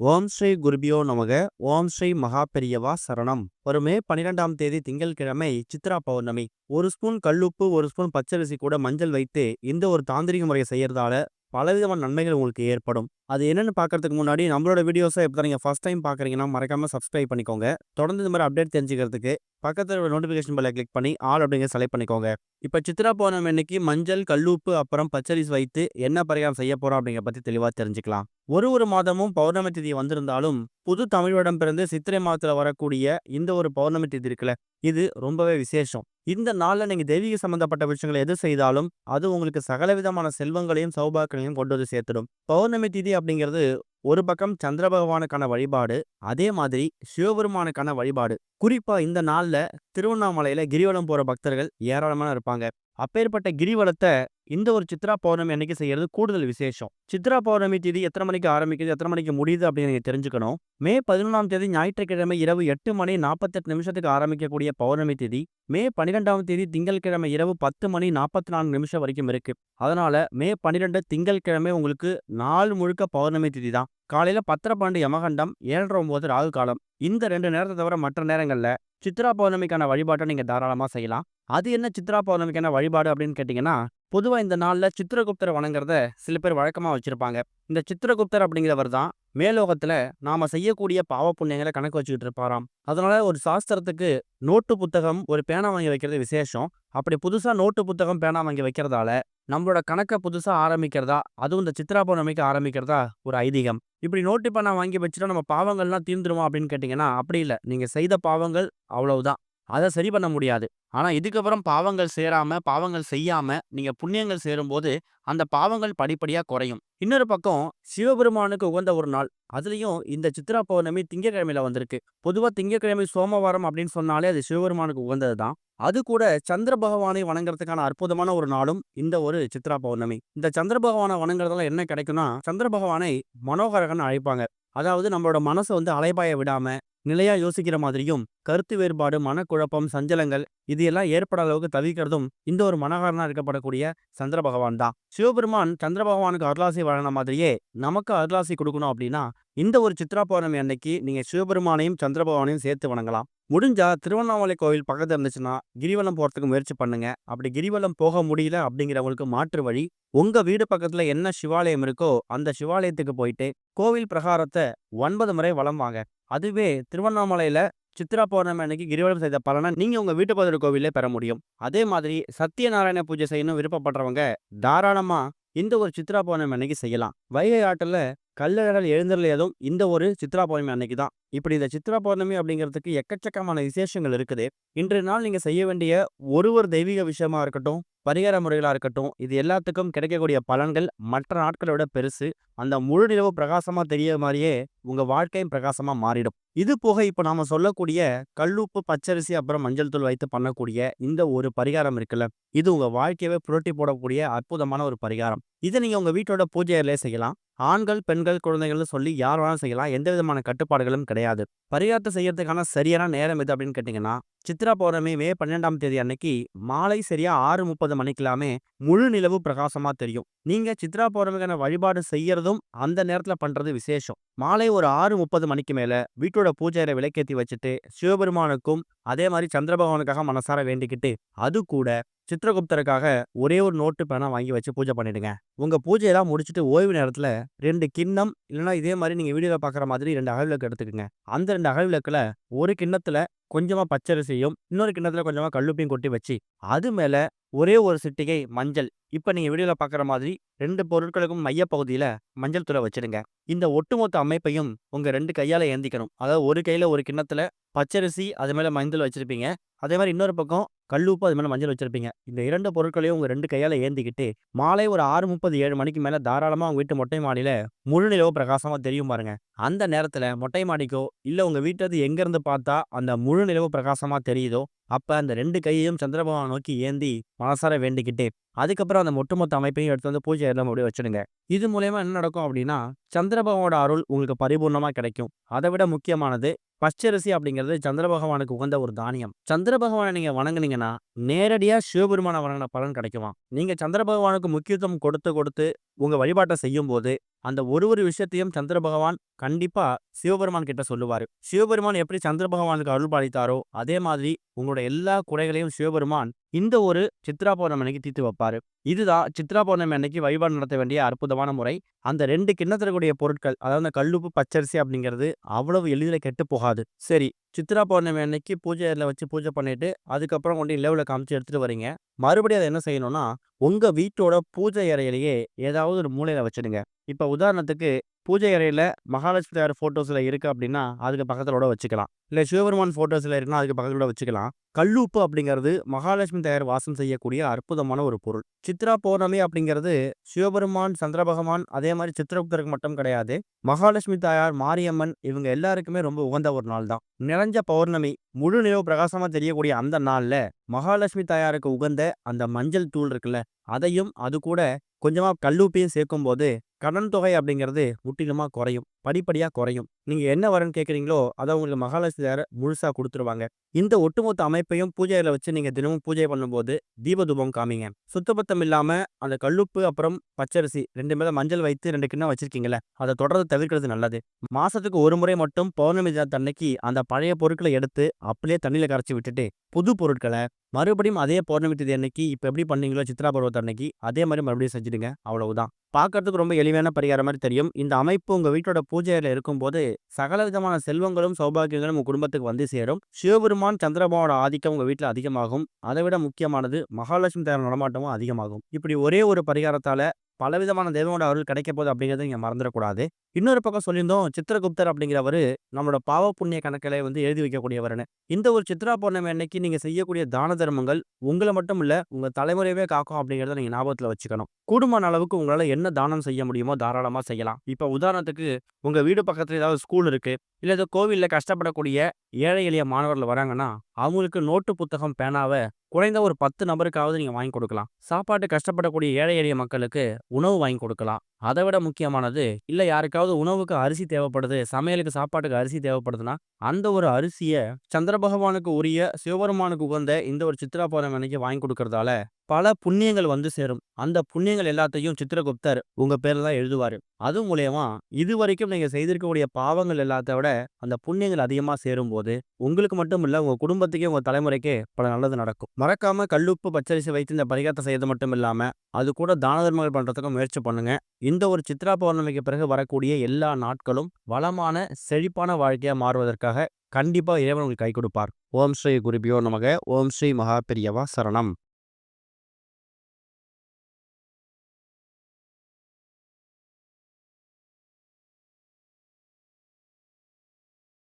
ஓம் ஸ்ரீ குருபியோ நமக. ஓம் ஸ்ரீ மகா பெரியவா சரணம். ஒரு மே பன்னிரெண்டாம் தேதி திங்கட்கிழமை சித்ரா பௌர்ணமி. ஒரு ஸ்பூன் கல்லுப்பு ஒரு ஸ்பூன் பச்சரிசி கூட மஞ்சள் வைத்து இந்த ஒரு தாந்திரிக முறையை செய்யறதால பலவிதமான நன்மைகள் உங்களுக்கு ஏற்படும். அது என்னன்னு பார்க்கறதுக்கு முன்னாடி நம்மளோட வீடியோஸை இப்போ நீங்கள் ஃபர்ஸ்ட் டைம் பார்க்குறீங்கன்னா மறக்காம சப்ஸ்கிரைப் பண்ணிக்கோங்க. தொடர்ந்து இந்த மாதிரி அப்டேட் தெரிஞ்சுக்கிறதுக்கு பக்கத்தில் நோட்டிஃபிகேஷன் பெல்லை கிளிக் பண்ணி ஆல் அப்படிங்கிற செலக்ட் பண்ணிக்கோங்க. இப்போ சித்ரா பௌர்ணமி அன்னைக்கு மஞ்சள் கல்லுப்பு அப்புறம் பச்சரிசி வைத்து என்ன பரிகாரம் செய்ய போகிறோம் அப்படிங்கிற பற்றி தெளிவாக தெரிஞ்சுக்கலாம். ஒரு ஒரு மாதமும் பௌர்ணமி திதி வந்திருந்தாலும் புது தமிழ் வருடம் பிறந்து சித்திரை மாதத்துல வரக்கூடிய இந்த ஒரு பௌர்ணமி திதி இருக்குல்ல இது ரொம்பவே விசேஷம். இந்த நாள்ல நீங்க தெய்வீக சம்பந்தப்பட்ட விஷயங்களை எது செய்தாலும் அது உங்களுக்கு சகல விதமான செல்வங்களையும் சௌபாக்களையும் கொண்டு வந்து சேர்த்துடும். பௌர்ணமி திதி அப்படிங்கிறது ஒரு பக்கம் சந்திர பகவானுக்கான வழிபாடு அதே மாதிரி சிவபெருமானுக்கான வழிபாடு. குறிப்பா இந்த நாள்ல திருவண்ணாமலையில கிரிவலம் போற பக்தர்கள் ஏராளமான இருப்பாங்க. அப்பேற்பட்ட கிரிவலத்தை இந்த ஒரு சித்ரா பௌர்ணமி அன்னைக்கு செய்யறது கூடுதல் விசேஷம். சித்ரா பௌர்ணமி தேதி எத்தனை மணிக்கு ஆரம்பிக்குது எத்தனை மணிக்கு முடியுது அப்படின்னு நீங்க தெரிஞ்சுக்கணும். மே பதினொன்றாம் தேதி ஞாயிற்றுக்கிழமை இரவு எட்டு மணி நாற்பத்தெட்டு நிமிஷத்துக்கு ஆரம்பிக்கக்கூடிய பௌர்ணமி தேதி மே பன்னிரெண்டாம் தேதி திங்கட்கிழமை இரவு பத்து மணி நாற்பத்தி நான்கு நிமிஷம் வரைக்கும் இருக்கு. அதனால மே பன்னிரெண்டு திங்கட்கிழமை உங்களுக்கு நாள் முழுக்க பௌர்ணமி தேதி தான். காலையில பத்திர பன்னெண்டு யமகண்டம் ஏழரை ஒன்பது ராகு காலம். இந்த ரெண்டு நேரத்தை தவிர மற்ற நேரங்கள்ல சித்ரா பௌர்ணமிக்கான வழிபாட்டை நீங்க தாராளமா செய்யலாம். அது என்ன சித்ரா பௌர்ணமிக்கான வழிபாடு அப்படின்னு கேட்டிங்கன்னா பொதுவாக இந்த நாளில் சித்திரகுப்தரை வணங்குறத சில பேர் வழக்கமாக வச்சுருப்பாங்க. இந்த சித்திரகுப்தர் அப்படிங்கிறவர் தான் மேலோகத்தில் நாம் செய்யக்கூடிய பாவ புண்ணியங்களை கணக்கு வச்சுக்கிட்டு இருப்பாராம். அதனால ஒரு சாஸ்திரத்துக்கு நோட்டு புத்தகம் ஒரு பேனா வாங்கி வைக்கிறது விசேஷம். அப்படி புதுசாக நோட்டு புத்தகம் பேனா வாங்கி வைக்கிறதால நம்மளோட கணக்கை புதுசாக ஆரம்பிக்கிறதா அதுவும் இந்த சித்ரா பௌர்ணமிக்கு ஆரம்பிக்கிறதா ஒரு ஐதீகம். இப்படி நோட்டு பேனா வாங்கி வச்சுட்டா நம்ம பாவங்கள்லாம் தீர்ந்துருமா அப்படின்னு கேட்டிங்கன்னா அப்படி இல்லை. நீங்கள் செய்த பாவங்கள் அவ்வளவுதான். அதை சரி பண்ண முடியாது. ஆனா இதுக்கப்புறம் பாவங்கள் சேராம பாவங்கள் செய்யாம நீங்க புண்ணியங்கள் சேரும்போது அந்த பாவங்கள் படிப்படியா குறையும். இன்னொரு பக்கம் சிவபெருமானுக்கு உகந்த ஒரு நாள். அதுலயும் இந்த சித்ரா பௌர்ணமி திங்கக்கிழமையில் வந்திருக்கு. பொதுவா திங்கக்கிழமை சோமவாரம் அப்படின்னு சொன்னாலே அது சிவபெருமானுக்கு உகந்தது தான். அது கூட சந்திர பகவானை வணங்குறதுக்கான அற்புதமான ஒரு நாளும் இந்த ஒரு சித்ரா பௌர்ணமி. இந்த சந்திர பகவானை வணங்குறதுல என்ன கிடைக்கும்னா சந்திர பகவானை மனோகரகன் அழைப்பாங்க. அதாவது நம்மளோட மனசை வந்து அலைபாய விடாம நிலையா யோசிக்கிற மாதிரியும் கருத்து வேறுபாடு மனக்குழப்பம் சஞ்சலங்கள் இது எல்லாம் ஏற்பட அளவுக்கு தவிக்கிறதும் இந்த ஒரு மனகாரனா இருக்கப்படக்கூடிய சந்திர பகவான் தான். சிவபெருமான் சந்திர பகவானுக்கு அருளாசி வழங்கின மாதிரியே நமக்கு அருளாசி கொடுக்கணும் அப்படின்னா இந்த ஒரு சித்ரா பௌர்ணமி அன்னைக்கு நீங்க சிவபெருமானையும் சந்திர பகவானையும் சேர்த்து வணங்கலாம். முடிஞ்சா திருவண்ணாமலை கோவில் பக்கத்துல இருந்துச்சுன்னா கிரிவலம் போறதுக்கு முயற்சி பண்ணுங்க. அப்படி கிரிவலம் போக முடியல அப்படிங்கிறவங்களுக்கு மாற்று வழி. உங்க வீடு பக்கத்துல என்ன சிவாலயம் இருக்கோ அந்த சிவாலயத்துக்கு போயிட்டு கோவில் பிரகாரத்தை ஒன்பது முறை வளம் வாங்க. அதுவே திருவண்ணாமலையில் சித்ரா பௌர்ணமி அன்னைக்கு கிரிவலம் செய்த பலனை நீங்க உங்க வீட்டு பகுதி கோவிலே பெற முடியும். அதே மாதிரி சத்தியநாராயண பூஜை செய்யணும் விருப்பப்படுறவங்க தாராளமா இந்த ஒரு சித்ரா பௌர்ணமி அன்னைக்கு செய்யலாம். வைகை ஆட்டில் கல்லடல் எழுந்தருளியதும் இந்த ஒரு சித்ரா பௌர்ணமி அன்னைக்கு தான் இப்படி இந்த சித்ரா பௌர்ணமி அப்படிங்கிறதுக்கு எக்கச்சக்கமான விசேஷங்கள் இருக்குது. இன்றைய நாள் நீங்க செய்ய வேண்டிய ஒரு ஒரு தெய்வீக விஷயமா இருக்கட்டும் பரிகார முறைகளாக இருக்கட்டும் இது எல்லாத்துக்கும் கிடைக்கக்கூடிய பலன்கள் மற்ற நாட்களை விட பெருசு. அந்த முழு நிலவு பிரகாசமா தெரிய மாதிரியே உங்க வாழ்க்கையும் பிரகாசமா மாறிடும். இது போக இப்போ நாம சொல்லக்கூடிய கல்லுப்பு பச்சரிசி அப்புறம் மஞ்சள் தூள் வைத்து பண்ணக்கூடிய இந்த ஒரு பரிகாரம் இருக்குல்ல இது உங்க வாழ்க்கையவே புரட்டி போடக்கூடிய அற்புதமான ஒரு பரிகாரம். இதை நீங்க உங்க வீட்டோட பூஜை அறையிலே செய்யலாம். ஆண்கள் பெண்கள் குழந்தைகள்னு சொல்லி யார் வேணாலும் செய்யலாம். எந்த விதமான கட்டுப்பாடுகளும் கிடையாது. பரிகாரத்தை செய்யறதுக்கான சரியான நேரம் எது அப்படின்னு கேட்டிங்கன்னா சித்ரா பௌர்ணமி மே பன்னெண்டாம் தேதி அன்னைக்கு மாலை சரியா ஆறு முப்பது மணிக்கெல்லாமே முழு நிலவு பிரகாசமா தெரியும். நீங்க சித்ரா பௌர்ணமிக்கான வழிபாடு செய்யறதும் அந்த நேரத்துல பண்றது விசேஷம். மாலை ஒரு ஆறு முப்பது மணிக்கு மேல வீட்டோட பூஜையில விளக்கேத்தி வச்சுட்டு சிவபெருமானுக்கும் அதே மாதிரி சந்திர பகவானுக்காக மனசார வேண்டிக்கிட்டு அது கூட சித்திரகுப்தருக்காக ஒரே ஒரு நோட்டு பேனா வாங்கி வச்சு பூஜை பண்ணிடுங்க. உங்க பூஜையெல்லாம் முடிச்சுட்டு ஓய்வு நேரத்துல ரெண்டு கிண்ணம் இல்லைன்னா இதே மாதிரி நீங்க வீடியோல பாக்குற மாதிரி ரெண்டு அகல் விளக்கு எடுத்துக்கோங்க. அந்த ரெண்டு அகல் விளக்குல ஒரு கிண்ணத்துல கொஞ்சமா பச்சரிசியும் இன்னொரு கிண்ணத்துல கொஞ்சமா கல்லுப்பையும் கொட்டி வச்சு அது மேல ஒரே ஒரு சிட்டிகை மஞ்சள். இப்ப நீங்க வீடியோவில் பாக்குற மாதிரி ரெண்டு பொருட்களுக்கும் மையப்பகுதியில் பகுதியில மஞ்சள் தூளை வச்சிடுங்க. இந்த ஒட்டுமொத்த அமைப்பையும் உங்க ரெண்டு கையால ஏந்திக்கணும். அதாவது ஒரு கையில் ஒரு கிண்ணத்துல பச்சரிசி அது மேலே மஞ்சள் வச்சுருப்பீங்க. அதே மாதிரி இன்னொரு பக்கம் கல்லுப்பு அது மேலே மஞ்சள் வச்சுருப்பீங்க. இந்த இரண்டு பொருட்களையும் உங்கள் ரெண்டு கையால் ஏந்திக்கிட்டு மாலை ஒரு ஆறு முப்பது ஏழு மணிக்கு மேலே தாராளமாக உங்கள் வீட்டு மொட்டை மாடியில் முழு நிலவு பிரகாசமாக தெரியும் பாருங்க. அந்த நேரத்தில் மொட்டை மாடிக்கோ இல்லை உங்கள் வீட்டது எங்கேருந்து பார்த்தா அந்த முழு நிலவு பிரகாசமாக தெரியுதோ அப்போ அந்த ரெண்டு கையையும் சந்திரபகவான் நோக்கி ஏந்தி மனசார வேண்டிக்கிட்டு அதுக்கப்புறம் அந்த ஒட்டுமொத்த அமைப்பையும் எடுத்து வந்து பூஜை எல்லாம் அப்படியே வச்சுடுங்க. இது மூலயமா என்ன நடக்கும் அப்படின்னா சந்திரபகவானோட அருள் உங்களுக்கு பரிபூர்ணமாக கிடைக்கும். அதை விட முக்கியமானது பச்சரிசி அப்படிங்கிறது சந்திர பகவானுக்கு உகந்த ஒரு தானியம். சந்திர பகவானை நீங்க வணங்குனீங்கன்னா நேரடியா சிவபெருமான வணங்கின பலன் கிடைக்குமா நீங்க சந்திர பகவானுக்கு முக்கியத்துவம் கொடுத்து கொடுத்து உங்க வழிபாட்டை செய்யும் போது அந்த ஒரு ஒரு விஷயத்தையும் சந்திர பகவான் கண்டிப்பா சிவபெருமான் கிட்ட சொல்லுவாரு. சிவபெருமான் எப்படி சந்திர பகவானுக்கு அருள் பாலித்தாரோ அதே மாதிரி உங்களோட எல்லா குறைகளையும் சிவபெருமான் இந்த ஒரு சித்ரா பௌர்ணமி அன்னைக்கு தீர்த்து வைப்பாரு. இதுதான் சித்ரா பௌர்ணமி அன்னைக்கு வழிபாடு நடத்த வேண்டிய அற்புதமான முறை. அந்த ரெண்டு கிண்ணத்திற்குரிய பொருட்கள் அதாவது அந்த கல்லுப்பு பச்சரிசி அப்படிங்கிறது அவ்வளவு எளிதில் கெட்டு போகாது. சரி சித்ரா பௌர்ணமி அன்னைக்கு பூஜை வச்சு பூஜை பண்ணிட்டு அதுக்கப்புறம் கொண்டு இலவில் காமிச்சு எடுத்துட்டு வரீங்க மறுபடியும் அதை என்ன செய்யணும்னா உங்க வீட்டோட பூஜை அறையிலேயே ஏதாவது ஒரு மூலையில வச்சுடுங்க. இப்போ உதாரணத்துக்கு பூஜை அறையில் மகாலட்சுமி தேவர் ஃபோட்டோஸில் இருக்குது அப்படின்னா அதுக்கு பக்கத்தோட வச்சுக்கலாம். இல்லை சிவபெருமான் ஃபோட்டோஸில் இருக்குன்னா அதுக்கு பக்கத்தோட வச்சுக்கலாம். கல்லுப்பு அப்படிங்கிறது மகாலட்சுமி தயார் வாசம் செய்யக்கூடிய அற்புதமான ஒரு பொருள். சித்ரா பௌர்ணமி அப்படிங்கிறது சிவபெருமான் சந்திர பகவான் அதே மாதிரி சித்திரகுப்தருக்கு மட்டும் கிடையாது. மகாலட்சுமி தாயார் மாரியம்மன் இவங்க எல்லாருக்குமே ரொம்ப உகந்த ஒரு நாள் தான். நிறைஞ்ச பௌர்ணமி முழு நிலவு பிரகாசமாக தெரியக்கூடிய அந்த நாளில் மகாலட்சுமி தாயாருக்கு உகந்த அந்த மஞ்சள் தூள் இருக்குல்ல அதையும் அது கூட கொஞ்சமா கல்லூப்பையும் சேர்க்கும்போது கடன் தொகை அப்படிங்கிறது முற்றிலுமாக குறையும். படிப்படியா குறையும். நீங்க என்ன வரன்னு கேட்குறீங்களோ அதை உங்களுக்கு மகாலட்சுமி தேர முழுசா கொடுத்துருவாங்க. இந்த ஒட்டுமொத்த அமைப்பையும் பூஜையில் வச்சு நீங்க தினமும் பூஜை பண்ணும்போது தீபதூபம் காமிங்க. சுத்தபத்தம் இல்லாம அந்த கல்லுப்பு அப்புறம் பச்சரிசி ரெண்டு மேலே மஞ்சள் வைத்து ரெண்டு கிண்ணம் வச்சிருக்கீங்களே அதை தொடர்ந்து தவிர்க்கிறது நல்லது. மாசத்துக்கு ஒரு முறை மட்டும் பௌர்ணமி தினத்தன்னைக்கு அந்த பழைய பொருட்களை எடுத்து அப்படியே தண்ணியில் கரைச்சி விட்டுட்டு புது பொருட்களை மறுபடியும் அதே பௌர்ணமி தேதி அன்னைக்கு இப்போ எப்படி பண்ணீங்களோ சித்ரா பருவத்து அன்னைக்கு அதே மாதிரி மறுபடியும் செஞ்சுடுங்க. அவ்வளவுதான். பார்க்கறதுக்கு ரொம்ப எளிமையான பரிகாரம் மாதிரி தெரியும். இந்த அமைப்பு உங்க வீட்டோட பூஜையில இருக்கும்போது சகல விதமான செல்வங்களும் சௌபாகியங்களும் உங்க குடும்பத்துக்கு வந்து சேரும். சிவபெருமான் சந்திரபாவோட ஆதிக்கம் உங்க வீட்டில் அதிகமாகும். அதை விட முக்கியமானது மகாலட்சுமி தயார் நடமாட்டமும் அதிகமாகும். இப்படி ஒரே ஒரு பரிகாரத்தால பலவிதமான தெய்வங்களோட அருள் கிடைக்க போகுது அப்படிங்கிறத நீங்கள் மறந்துடக்கூடாது. இன்னொரு பக்கம் சொல்லியிருந்தோம் சித்திரகுப்தர் அப்படிங்கிறவர் நம்மளோட பாவ புண்ணிய கணக்கில் வந்து எழுதி வைக்கக்கூடியவர்னு. இந்த ஒரு சித்ரா பௌர்ணமி அன்னைக்கு நீங்கள் செய்யக்கூடிய தான தர்மங்கள் உங்களை மட்டும் இல்லை உங்கள் தலைமுறையவே காக்கும் அப்படிங்கிறத நீங்கள் ஞாபகத்தில் வச்சுக்கணும். கூடுமான அளவுக்கு உங்களால் என்ன தானம் செய்ய முடியுமோ தாராளமாக செய்யலாம். இப்போ உதாரணத்துக்கு உங்கள் வீடு பக்கத்தில் ஏதாவது ஸ்கூல் இருக்குது இல்லை ஏதோ கோவில்ல கஷ்டப்படக்கூடிய ஏழை எளிய மாணவர்கள் வராங்கன்னா அவங்களுக்கு நோட்டு புத்தகம் பேனாவை குறைந்த ஒரு பத்து நபருக்காவது நீங்க வாங்கி கொடுக்கலாம். சாப்பாட்டு கஷ்டப்படக்கூடிய ஏழை எளிய மக்களுக்கு உணவு வாங்கி கொடுக்கலாம். அதை விட முக்கியமானது இல்லை யாருக்காவது உணவுக்கு அரிசி தேவைப்படுது சமையலுக்கு சாப்பாட்டுக்கு அரிசி தேவைப்படுதுன்னா அந்த ஒரு அரிசியை சந்திர பகவானுக்கு உரிய சிவபெருமானுக்கு உகந்த இந்த ஒரு சித்ரா பௌர்ணமி அன்னைக்கு வாங்கி கொடுக்கறதால பல புண்ணியங்கள் வந்து சேரும். அந்த புண்ணியங்கள் எல்லாத்தையும் சித்திரகுப்தர் உங்க பேர்ல தான் எழுதுவாரு. அது மூலயமா இது வரைக்கும் நீங்க செய்திருக்கக்கூடிய பாவங்கள் எல்லாத்த விட அந்த புண்ணியங்கள் அதிகமா சேரும் போது உங்களுக்கு மட்டும் இல்ல உங்க குடும்பத்துக்கே உங்க தலைமுறைக்கே பல நல்லது நடக்கும். மறக்காம கல்லுப்பு பச்சரிசி வைத்து இந்த பரிகாரத்தை செய்யறது மட்டும் இல்லாம அது கூட தான தர்மங்கள் பண்றதுக்கும் முயற்சி பண்ணுங்க. இந்த ஒரு சித்ரா பௌர்ணமிக்கு பிறகு வரக்கூடிய எல்லா நாட்களும் வளமான செழிப்பான வாழ்க்கையா மாறுவதற்காக கண்டிப்பா இறைவன் உங்களுக்கு கை கொடுப்பார். ஓம் ஸ்ரீ குருபியோ நமக. ஓம் ஸ்ரீ மகா பெரியவா சரணம்.